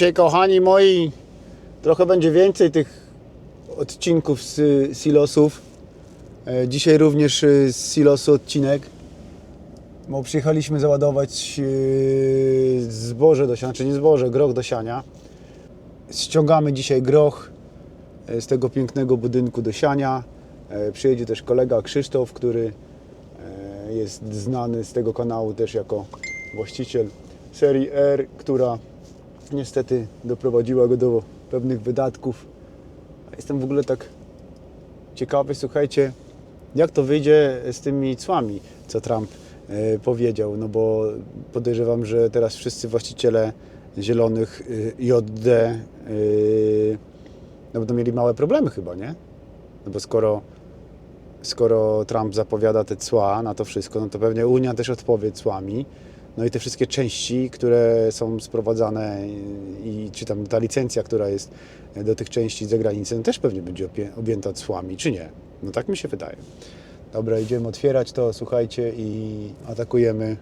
Dzisiaj, kochani moi, trochę będzie więcej tych odcinków z silosów. E, Dzisiaj również y, z silosu odcinek. Bo przyjechaliśmy załadować y, zboże do siania, czy nie zboże, groch do siania. Ściągamy dzisiaj groch e, z tego pięknego budynku do siania. E, Przyjedzie też kolega Krzysztof, który e, jest znany z tego kanału też jako właściciel serii R, która niestety doprowadziła go do pewnych wydatków. Jestem w ogóle tak ciekawy, słuchajcie, jak to wyjdzie z tymi cłami, co Trump e, powiedział, no bo podejrzewam, że teraz wszyscy właściciele zielonych y, JD y, no będą mieli małe problemy chyba, nie? No bo skoro, skoro Trump zapowiada te cła na to wszystko, no to pewnie Unia też odpowie cłami. No i te wszystkie części, które są sprowadzane i czy tam ta licencja, która jest do tych części z zagranicy, no też pewnie będzie objęta cłami, czy nie? No tak mi się wydaje. Dobra, idziemy otwierać to, słuchajcie, i atakujemy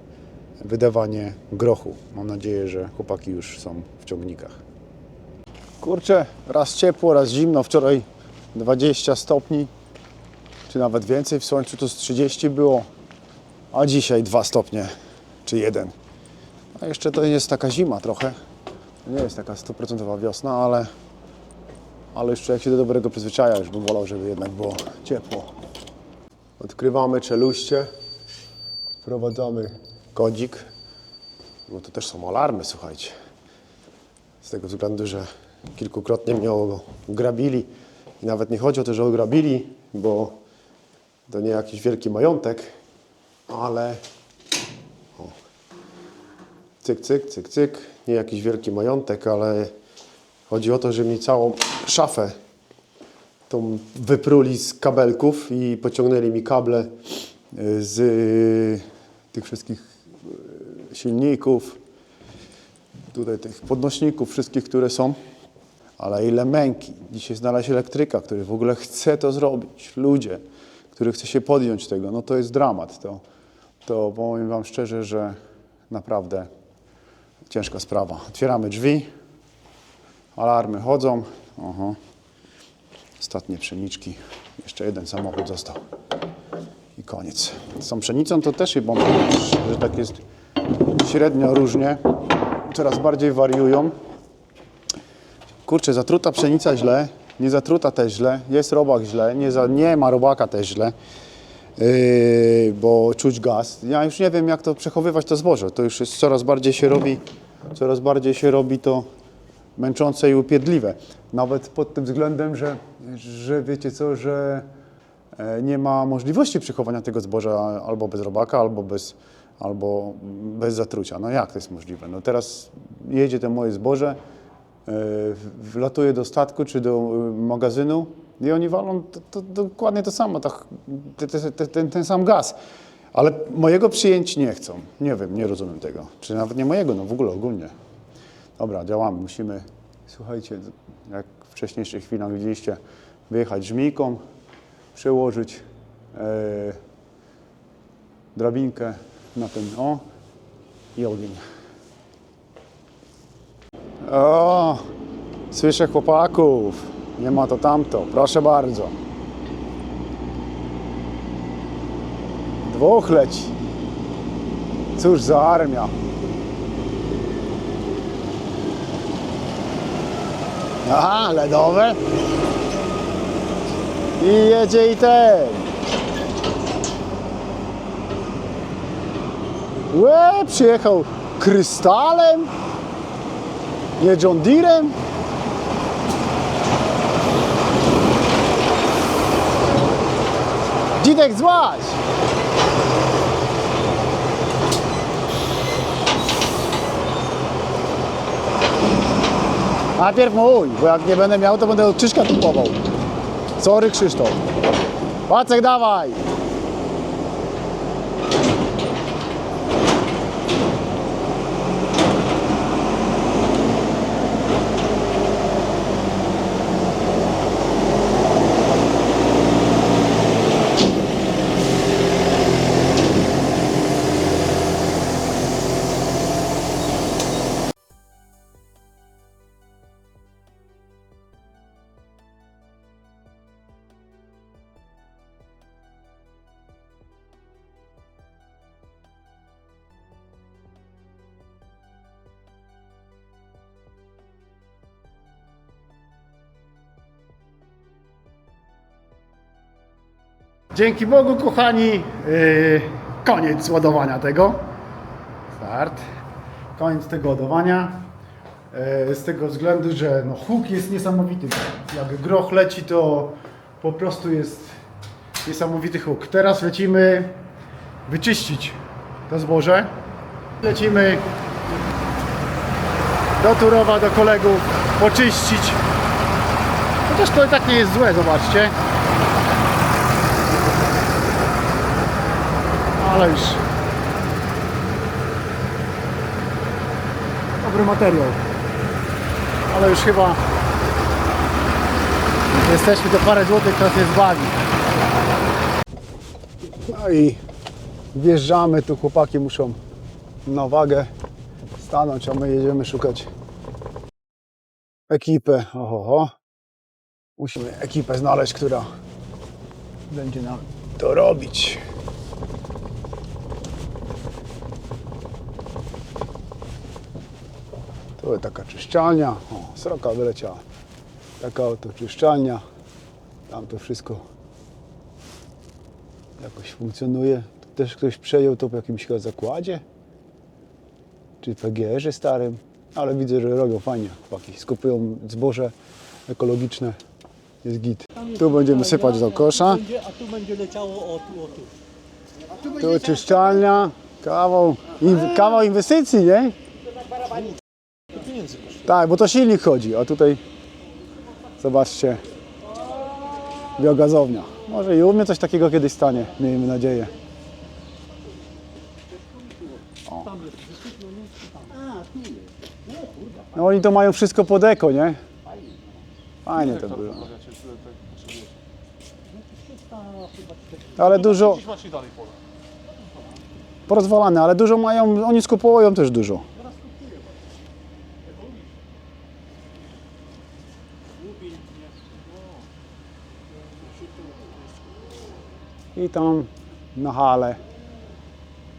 wydawanie grochu. Mam nadzieję, że chłopaki już są w ciągnikach. Kurczę, raz ciepło, raz zimno. Wczoraj 20 stopni, czy nawet więcej. W słońcu to z 30 było, a dzisiaj 2 stopnie, czy 1. A jeszcze to jest taka zima trochę. Nie jest taka stuprocentowa wiosna, ale, ale już człowiek się do dobrego przyzwyczaja. Już bym wolał, żeby jednak było ciepło. Odkrywamy czeluście. Wprowadzamy kodzik. Bo to też są alarmy, słuchajcie. Z tego względu, że kilkukrotnie mnie ograbili. I nawet nie chodzi o to, że ograbili, bo to nie jakiś wielki majątek, ale cyk, cyk, cyk, cyk. Nie jakiś wielki majątek, ale chodzi o to, że mi całą szafę tą wypruli z kabelków i pociągnęli mi kable y, z y, tych wszystkich y, silników, tutaj tych podnośników wszystkich, które są. Ale ile męki. Dzisiaj znaleźć elektryka, który w ogóle chce to zrobić. Ludzie, który chce się podjąć tego. No to jest dramat. To, to powiem Wam szczerze, że naprawdę ciężka sprawa. Otwieramy drzwi. Alarmy chodzą. Oho. Ostatnie pszeniczki. Jeszcze jeden samochód został. I koniec. Z tą pszenicą to też chyba, że tak jest średnio różnie. Coraz bardziej wariują. Kurczę, zatruta pszenica źle, nie zatruta też źle, jest robak źle, nie, za, nie ma robaka też źle, bo czuć gaz. Ja już nie wiem, jak to przechowywać to zboże. To już jest coraz bardziej się robi, coraz bardziej się robi to męczące i upierdliwe. Nawet pod tym względem, że, że wiecie co, że e, nie ma możliwości przechowania tego zboża albo bez robaka, albo bez, albo bez zatrucia. No jak to jest możliwe? No teraz jedzie to moje zboże, e, wlatuje do statku czy do e, magazynu i oni walą to, to, dokładnie to samo, te, te, ten, ten sam gaz. Ale mojego przyjęć nie chcą. Nie wiem, nie rozumiem tego. Czy nawet nie mojego, no w ogóle ogólnie. Dobra, działamy. Musimy, słuchajcie, jak w wcześniejszych chwilach widzieliście, wyjechać żmijką, przełożyć e, drabinkę na ten, o, i ogień. O, słyszę chłopaków. Nie ma to tamto. Proszę bardzo. Dwóch leci. Cóż za armia. Aha, ledowe. I jedzie i ten. Łe, przyjechał krystalem. Nie John Deerem. Dzidek złaź. Najpierw mój, bo jak nie będę miał, to będę od Krzyśka kupował. Sorry Krzysztof. Wacek dawaj. Dzięki Bogu, kochani, yy, koniec ładowania tego. Start. Koniec tego ładowania. Yy, z tego względu, że no, huk jest niesamowity. Jak groch leci, to po prostu jest niesamowity huk. Teraz lecimy wyczyścić to zboże. Lecimy do Turowa, do kolegów, poczyścić. Chociaż to i tak nie jest złe, zobaczcie. Już. Dobry materiał. Ale już chyba jesteśmy to parę złotych, nas nie zbawi. No i wjeżdżamy, tu chłopaki muszą na wagę stanąć, a my jedziemy szukać ekipę. Oho, Musimy ekipę znaleźć, która będzie nam to robić. Tu jest taka czyszczalnia. O, sroka wyleciała. Taka oto czyszczalnia. Tam to wszystko jakoś funkcjonuje. Tu też ktoś przejął to w jakimś chyba zakładzie. Czy PGR-ze starym. Ale widzę, że robią fajnie. Chłopaki skupują zboże ekologiczne. Jest git. Tu będziemy sypać do kosza. A tu będzie leciało o tu, o tu. Tu czyszczalnia. Kawał, inw- kawał inwestycji, nie? Tak, bo to silnik chodzi, a tutaj zobaczcie biogazownia. Może i u mnie coś takiego kiedyś stanie, miejmy nadzieję. O. No oni to mają wszystko pod eko, nie? Fajnie to było. Ale dużo porozwalane, ale dużo mają, oni skupują też dużo. I tam na hale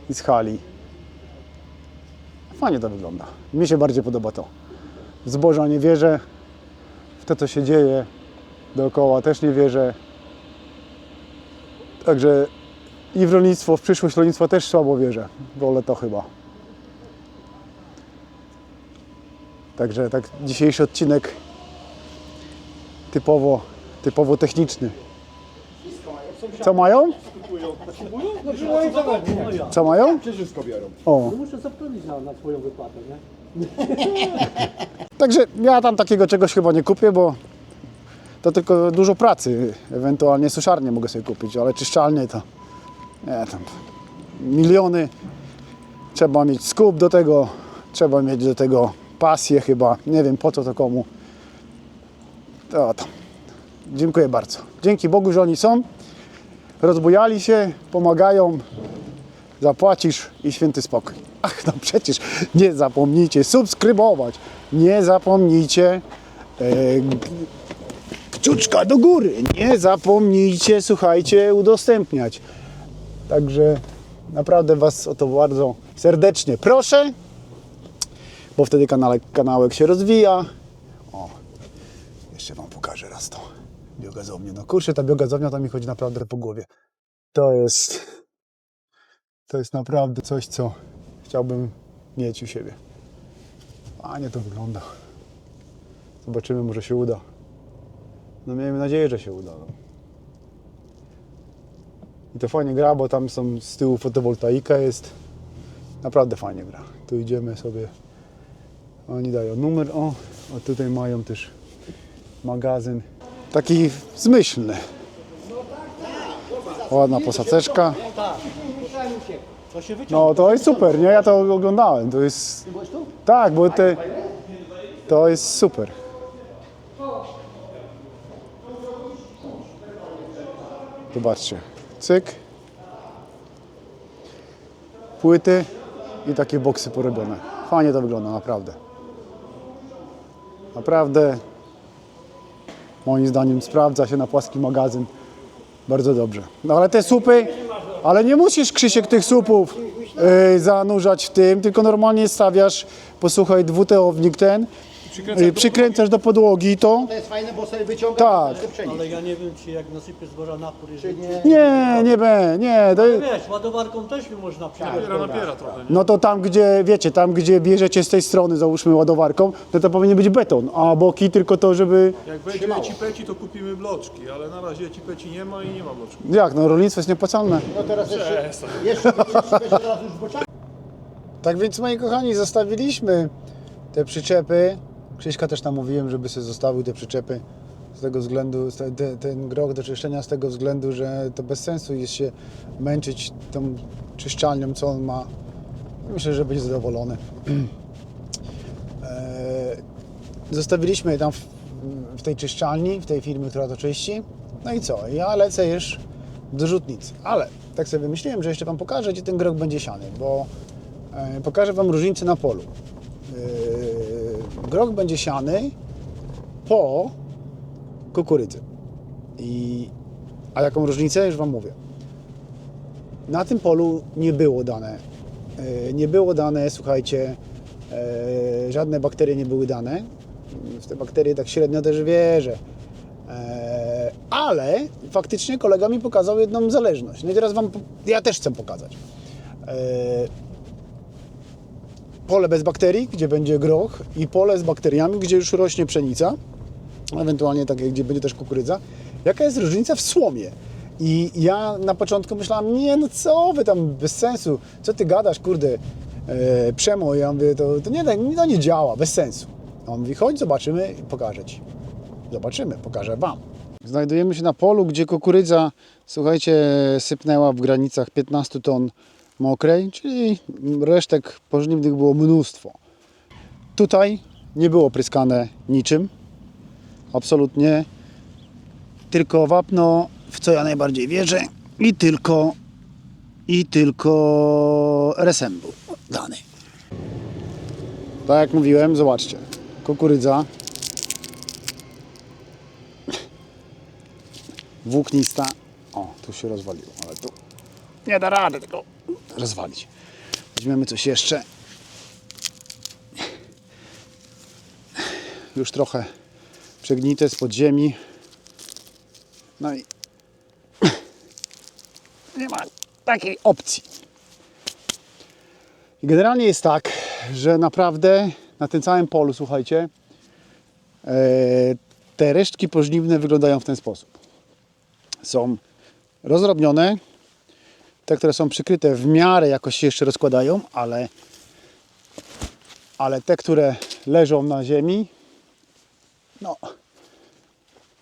i z hali. Fajnie to wygląda. Mi się bardziej podoba to. W zboża nie wierzę, w to co się dzieje dookoła też nie wierzę. Także i w rolnictwo, w przyszłość rolnictwa też słabo wierzę. Wolę to chyba. Także tak dzisiejszy odcinek typowo, typowo techniczny. Co mają? Co mają? Wszystko biorą. O, No muszę zapewnić na, na swoją wypłatę, nie? także ja tam takiego czegoś chyba nie kupię, bo to tylko dużo pracy. Ewentualnie suszarnię mogę sobie kupić, ale czyszczalnie to nie tam miliony. Trzeba mieć skup do tego, trzeba mieć do tego pasję chyba. Nie wiem po co to komu. To tam. Dziękuję bardzo. Dzięki Bogu, że oni są. Rozbujali się, pomagają, zapłacisz i święty spokój. Ach, no przecież nie zapomnijcie subskrybować, nie zapomnijcie e, kciuczka do góry, nie zapomnijcie, słuchajcie, udostępniać. Także naprawdę Was o to bardzo serdecznie proszę, bo wtedy kanałek, kanałek się rozwija. O, jeszcze Wam pokażę raz to biogazownię. No kurczę, ta biogazownia to mi chodzi naprawdę po głowie. To jest to jest naprawdę coś, co chciałbym mieć u siebie. Fajnie to wygląda. Zobaczymy, może się uda. No miejmy nadzieję, że się uda. No. I to fajnie gra, bo tam są z tyłu fotowoltaika jest. Naprawdę fajnie gra. Tu idziemy sobie. Oni dają numer. O, a tutaj mają też magazyn. Taki zmyślny. Ładna posadzeczka. No to jest super, nie? Ja to oglądałem. To jest. Tak, bo te, to jest super. Zobaczcie. Cyk. Płyty i takie boksy porobione. Fajnie to wygląda, naprawdę. Naprawdę. Moim zdaniem sprawdza się na płaski magazyn bardzo dobrze. No ale te supy, ale nie musisz Krzysiek tych supów yy, zanurzać w tym, tylko normalnie stawiasz, posłuchaj, dwuteownik ten y, przykręcasz do podłogi, to To jest fajne, bo sobie wyciąga Tak. Ale ja nie wiem, czy jak nasypię zboża napór, jeżeli... nie? nie, nie, be, nie, to, Wiesz, ładowarką też mi można przyjechać. Napiera, napiera trochę. nie? no to tam, gdzie, wiecie, tam, gdzie bierzecie z tej strony, załóżmy ładowarką, to to powinien być beton, a boki tylko to, żeby, Jak będzie cipeci, to kupimy bloczki, ale na razie cipeci nie ma i nie ma bloczków. jak, no rolnictwo jest niepłacalne. No teraz jeszcze, Przestań. jeszcze, jeszcze, jeszcze raz już boczami. Tak więc moi kochani, zostawiliśmy te przyczepy. Krzyśka też tam mówiłem, żeby sobie zostawił te przyczepy z tego względu, ten groch do czyszczenia z tego względu, że to bez sensu jest się męczyć tą czyszczalnią, co on ma. Myślę, że będzie zadowolony. Eee, Zostawiliśmy je tam w, w tej czyszczalni, w tej firmie, która to czyści. No i co? Ja lecę już do rzutnicy. Ale tak sobie wymyśliłem, że jeszcze Wam pokażę, gdzie ten groch będzie siany, bo e, pokażę Wam różnicę na polu. E, groch będzie siany po kukurydzy. I, a jaką różnicę? Już Wam mówię. Na tym polu nie było dane. e, Nie było dane, słuchajcie, e, żadne bakterie nie były dane. W te bakterie tak średnio też wierzę. E, Ale faktycznie kolega mi pokazał jedną zależność. No i teraz Wam, ja też chcę pokazać. Pole bez bakterii, gdzie będzie groch i pole z bakteriami, gdzie już rośnie pszenica, ewentualnie takie, gdzie będzie też kukurydza. Jaka jest różnica w słomie? I ja na początku myślałem, nie no co wy tam, bez sensu, co ty gadasz, kurde, e, przemo, ja mówię, to, to nie, to nie działa, bez sensu. A on mówi, chodź zobaczymy i pokażę Ci. Zobaczymy, pokażę Wam. Znajdujemy się na polu, gdzie kukurydza, słuchajcie, sypnęła w granicach 15 ton mokrej, czyli resztek pożniwnych było mnóstwo. Tutaj nie było pryskane niczym, absolutnie, tylko wapno, w co ja najbardziej wierzę, i tylko, i tylko RSM był dany. Tak jak mówiłem, zobaczcie, kukurydza włóknista. O, tu się rozwaliło, ale tu nie da rady tego rozwalić. Weźmiemy coś jeszcze. Już trochę przegnite z podziemi. No i nie ma takiej opcji. I generalnie jest tak, że naprawdę na tym całym polu, słuchajcie, e, te resztki pożniwne wyglądają w ten sposób są rozrobnione. Te, które są przykryte w miarę jakoś się jeszcze rozkładają, ale, ale te, które leżą na ziemi, no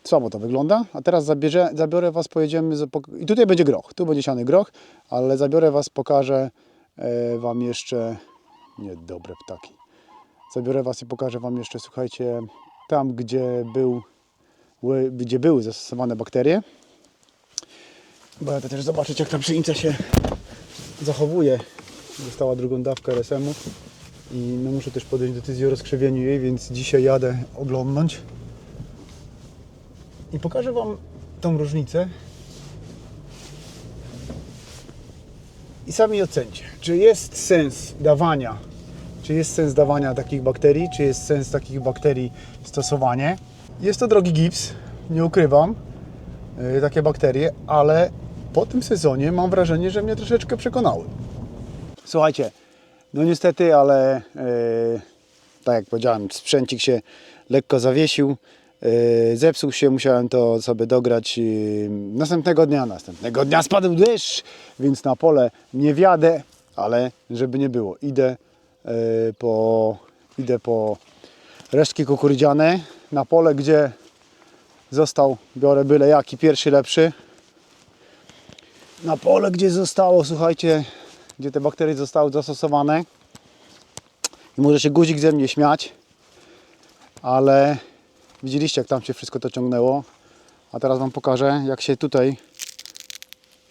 słabo to wygląda. A teraz zabierze, zabiorę Was, pojedziemy i tutaj będzie groch, tu będzie siany groch, ale zabiorę Was, pokażę e, Wam jeszcze, niedobre ptaki, zabiorę Was i pokażę Wam jeszcze, słuchajcie, tam gdzie był, gdzie były zastosowane bakterie, bo ja też zobaczyć, jak ta pszenica się zachowuje. Dostała drugą dawkę RSM-u i no muszę też podjąć decyzję o rozkrzewieniu jej, więc dzisiaj jadę oglądnąć. I pokażę Wam tą różnicę. I sami ocencie, czy jest sens dawania, czy jest sens dawania takich bakterii, czy jest sens takich bakterii stosowanie. Jest to drogi gips, nie ukrywam y, takie bakterie, ale po tym sezonie mam wrażenie, że mnie troszeczkę przekonały. Słuchajcie, no niestety, ale y, tak jak powiedziałem, sprzęcik się lekko zawiesił, y, zepsuł się, musiałem to sobie dograć następnego dnia. Następnego dnia spadł deszcz, więc na pole nie wjadę, ale żeby nie było, idę y, po, idę po resztki kukurydziane na pole, gdzie został, biorę byle jaki, pierwszy lepszy. Na pole, gdzie zostało, słuchajcie, gdzie te bakterie zostały zastosowane. I może się guzik ze mnie śmiać, ale widzieliście, jak tam się wszystko to ciągnęło. A teraz Wam pokażę, jak się tutaj,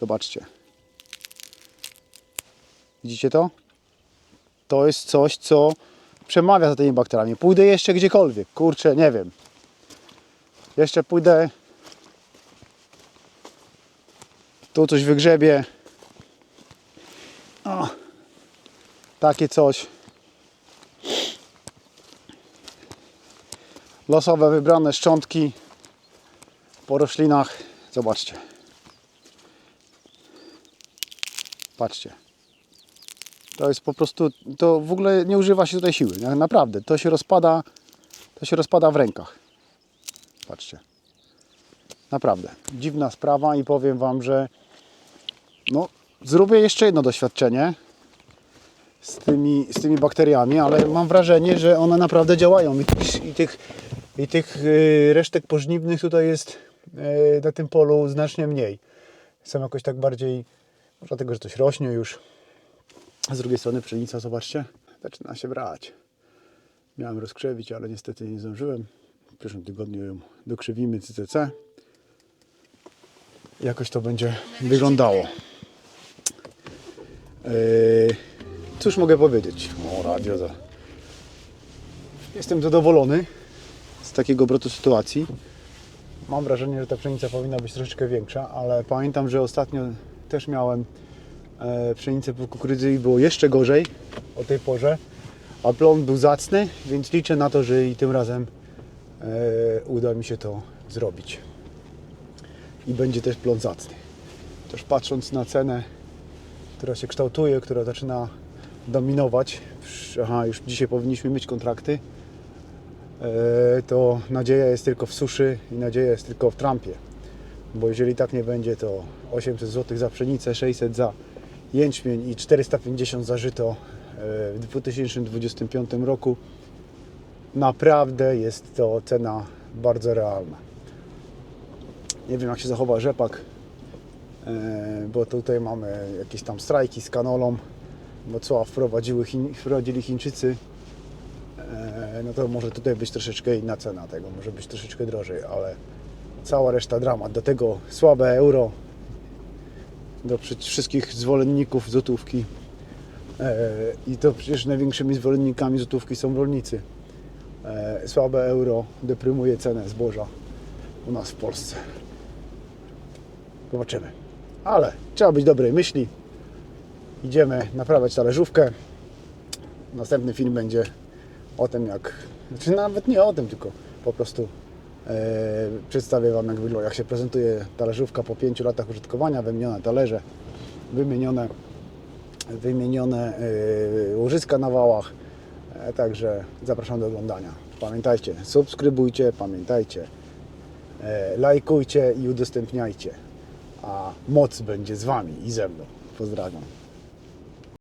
zobaczcie. Widzicie to? To jest coś, co przemawia za tymi bakteriami. Pójdę jeszcze gdziekolwiek, kurczę, nie wiem. Jeszcze pójdę. Tu coś wygrzebię. O, takie coś. Losowe wybrane szczątki po roślinach. Zobaczcie. Patrzcie. To jest po prostu, to w ogóle nie używa się tutaj siły. Naprawdę, to się rozpada, to się rozpada w rękach. Patrzcie. Naprawdę. Dziwna sprawa i powiem Wam, że no, zrobię jeszcze jedno doświadczenie z tymi, z tymi bakteriami, ale mam wrażenie, że one naprawdę działają i tych, i tych, i tych y, resztek pożniwnych tutaj jest y, na tym polu znacznie mniej. Są jakoś tak bardziej, może dlatego, że coś rośnie już. A z drugiej strony pszenica, zobaczcie, zaczyna się brać. Miałem rozkrzewić, ale niestety nie zdążyłem. W przyszłym tygodniu ją dokrzewimy CCC. Jakoś to będzie wyglądało. Yy, cóż mogę powiedzieć? O, radio za... Jestem zadowolony z takiego obrotu sytuacji. Mam wrażenie, że ta pszenica powinna być troszeczkę większa, ale pamiętam, że ostatnio też miałem e, pszenicę po kukurydzy i było jeszcze gorzej o tej porze, a plon był zacny, więc liczę na to, że i tym razem e, uda mi się to zrobić. I będzie też plon zacny. Też patrząc na cenę, która się kształtuje, która zaczyna dominować, aha, już dzisiaj powinniśmy mieć kontrakty, e, to nadzieja jest tylko w suszy i nadzieja jest tylko w trampie. Bo jeżeli tak nie będzie, to 800 zł za pszenicę, 600 za jęczmień i 450 za żyto e, w 2025 roku. Naprawdę jest to cena bardzo realna. Nie wiem jak się zachowa rzepak, bo tutaj mamy jakieś tam strajki z kanolą, bo co wprowadziły Chiń, wprowadzili Chińczycy, e, no to może tutaj być troszeczkę inna cena tego, może być troszeczkę drożej, ale cała reszta dramat. Do tego słabe euro, do wszystkich zwolenników złotówki. E, I to przecież największymi zwolennikami złotówki są rolnicy. E, Słabe euro deprymuje cenę zboża u nas w Polsce. Zobaczymy. Ale trzeba być dobrej myśli. Idziemy naprawiać talerzówkę. Następny film będzie o tym, jak. Znaczy nawet nie o tym, tylko po prostu e, przedstawię Wam, jak wygląda, jak się prezentuje talerzówka po 5 latach użytkowania. Wymienione talerze, wymienione, wymienione e, łożyska na wałach. E, także zapraszam do oglądania. Pamiętajcie, subskrybujcie, pamiętajcie, e, lajkujcie i udostępniajcie. A moc będzie z Wami i ze mną. Pozdrawiam.